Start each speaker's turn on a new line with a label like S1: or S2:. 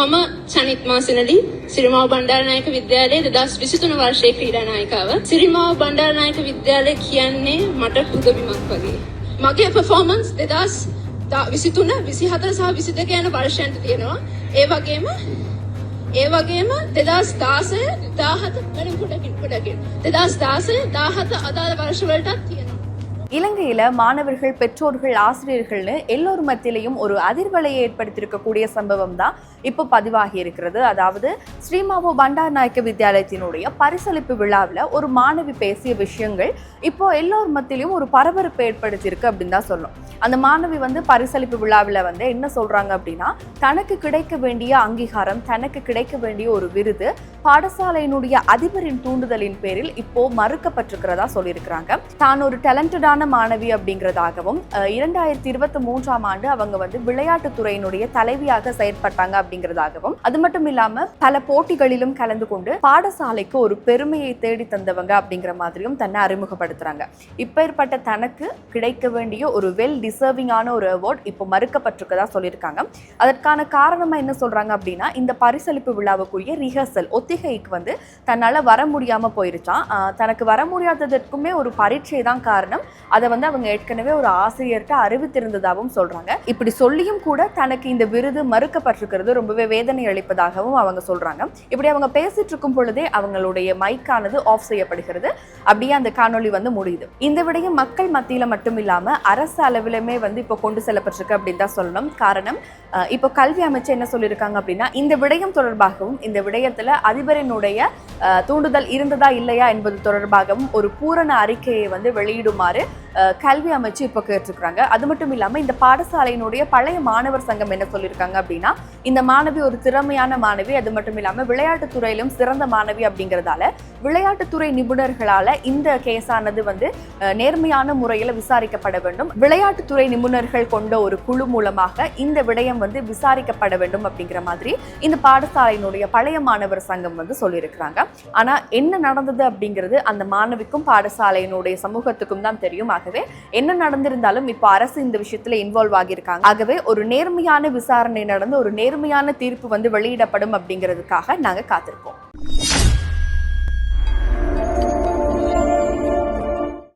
S1: මම චනිත් මාසිනලි සිරිමාව බණ්ඩාරනායක විද්‍යාලයේ 2023 වර්ෂයේ ක්‍රීඩා නායිකාව. සිරිමාව බණ්ඩාරනායක විද්‍යාලය කියන්නේ මට පුදබිමක් වගේ. මගේ performance 2023 24 සහ 22 යන වර්ෂයන්ට තියෙනවා. ඒ වගේම ඒ වගේම 2016 17 වලින් පොඩකින් පොඩකින් 2016 17 අදාළ වර්ෂ වලටත් තියෙනවා.
S2: இலங்கையில மாணவர்கள் பெற்றோர்கள் ஆசிரியர்கள்னு எல்லோர் மத்தியிலையும் ஒரு அதிர்வலையை ஏற்படுத்தியிருக்கக்கூடிய சம்பவம் தான் இப்போ பதிவாகி இருக்கிறது. அதாவது ஸ்ரீமாவோ பண்டார் நாயக்க வித்யாலயத்தினுடைய பரிசளிப்பு விழாவில் ஒரு மாணவி பேசிய விஷயங்கள் இப்போ எல்லோர் மத்தியிலையும் ஒரு பரபரப்பு ஏற்படுத்தியிருக்கு அப்படின்னு தான் சொல்லணும். அந்த மாணவி வந்து பரிசளிப்பு விழாவில் வந்து என்ன சொல்றாங்க அப்படின்னா தனக்கு கிடைக்க வேண்டிய அங்கீகாரம் தனக்கு கிடைக்க வேண்டிய ஒரு விருது பாடசாலையினுடைய அதிபரின் தூண்டுதலின் பேரில் இப்போ மறுக்கப்பட்டிருக்கிறதா சொல்லியிருக்கிறாங்க. தான் ஒரு டேலண்டடான மாணவி அப்படிங்கிறதாகவும் இரண்டாயிரத்தி இருபத்தி மூன்றாம் ஆண்டு அவங்க வந்து விளையாட்டுத்துறையினுடைய தலைவியாக செயற்பட்டாங்க அப்படிங்கிறதாகவும் அது மட்டும் இல்லாம பல போட்டிகளிலும் கலந்து கொண்டு பாடசாலைக்கு ஒரு பெருமையை தேடி தந்தவங்க அப்படிங்கிற மாதிரியும் தன்னை அறிமுகப்படுத்துறாங்க. இப்பேற்பட்ட தனக்கு கிடைக்க வேண்டிய ஒரு வெல் டிசர்விங்கான ஒரு அவார்ட் இப்போ மறுக்கப்பட்டிருக்கதா சொல்லியிருக்காங்க. அதற்கான காரணமா என்ன சொல்றாங்க அப்படின்னா இந்த பரிசளிப்பு விழாவுக்குரிய ரிஹர்சல் ஒத்திகைக்கு வந்து தன்னால வர முடியாம போயிருச்சான் தனக்கு வர முடியாததற்குமே ஒரு பரீட்சை தான் காரணம். அதை வந்து அவங்க ஏற்கனவே ஒரு ஆசிரியர்கிட்ட அறிவித்திருந்ததாகவும் சொல்றாங்க. இப்படி சொல்லியும் கூட தனக்கு இந்த விருது மறுக்கப்பட்டிருக்கிறது ரொம்பவே வேதனை அளிப்பதாகவும் அவங்க சொல்றாங்க. இப்படி அவங்க பேசிட்டு இருக்கும் பொழுதே அவங்களுடைய மைக்கானது ஆஃப் செய்யப்படுகிறது. அப்படியே அந்த காணொளி வந்து முடியுது. இந்த விடயம் மக்கள் மத்தியில் மட்டும் இல்லாமல் அரசு அளவிலுமே வந்து இப்போ கொண்டு செல்லப்பட்டிருக்கு அப்படின்னு தான் சொல்லணும். காரணம் இப்போ கல்வி அமைச்சர் என்ன சொல்லியிருக்காங்க அப்படின்னா இந்த விடயம் தொடர்பாகவும் இந்த விடயத்தில் அதிபரினுடைய தூண்டுதல் இருந்ததா இல்லையா என்பது தொடர்பாகவும் ஒரு பூரண அறிக்கையை வந்து வெளியிடுமாறு கல்வி அமைச்சு இப்போ கேட்டிருக்கிறாங்க. அது மட்டும் இல்லாமல் இந்த பாடசாலையினுடைய பழைய மாணவர் சங்கம் என்ன சொல்லியிருக்காங்க அப்படின்னா இந்த மாணவி ஒரு திறமையான மாணவி அது மட்டும் இல்லாமல் விளையாட்டுத் துறையிலும் சிறந்த மாணவி அப்படிங்கிறதால விளையாட்டுத்துறை நிபுணர்களால் இந்த கேஸானது வந்து நேர்மையான முறையில் விசாரிக்கப்பட வேண்டும். விளையாட்டு துறை நிபுணர்கள் கொண்ட ஒரு குழு மூலமாக இந்த விடயம் வந்து விசாரிக்கப்பட வேண்டும் அப்படிங்கிற மாதிரி இந்த பாடசாலையினுடைய பழைய மாணவர் சங்கம் வந்து சொல்லியிருக்கிறாங்க. ஆனா என்ன நடந்தது அப்படிங்கிறது அந்த மாணவிக்கும் பாடசாலையினுடைய சமூகத்துக்கும் தான் தெரியும். ஆகவே என்ன நடந்திருந்தாலும் இப்போ அரசு இந்த விஷயத்துல இன்வால்வ் ஆகியிருக்காங்க. ஆகவே ஒரு நேர்மையான விசாரணை நடந்து ஒரு நேர்மையான தீர்ப்பு வந்து வெளியிடப்படும் அப்படிங்கிறதுக்காக நாங்க காத்திருப்போம்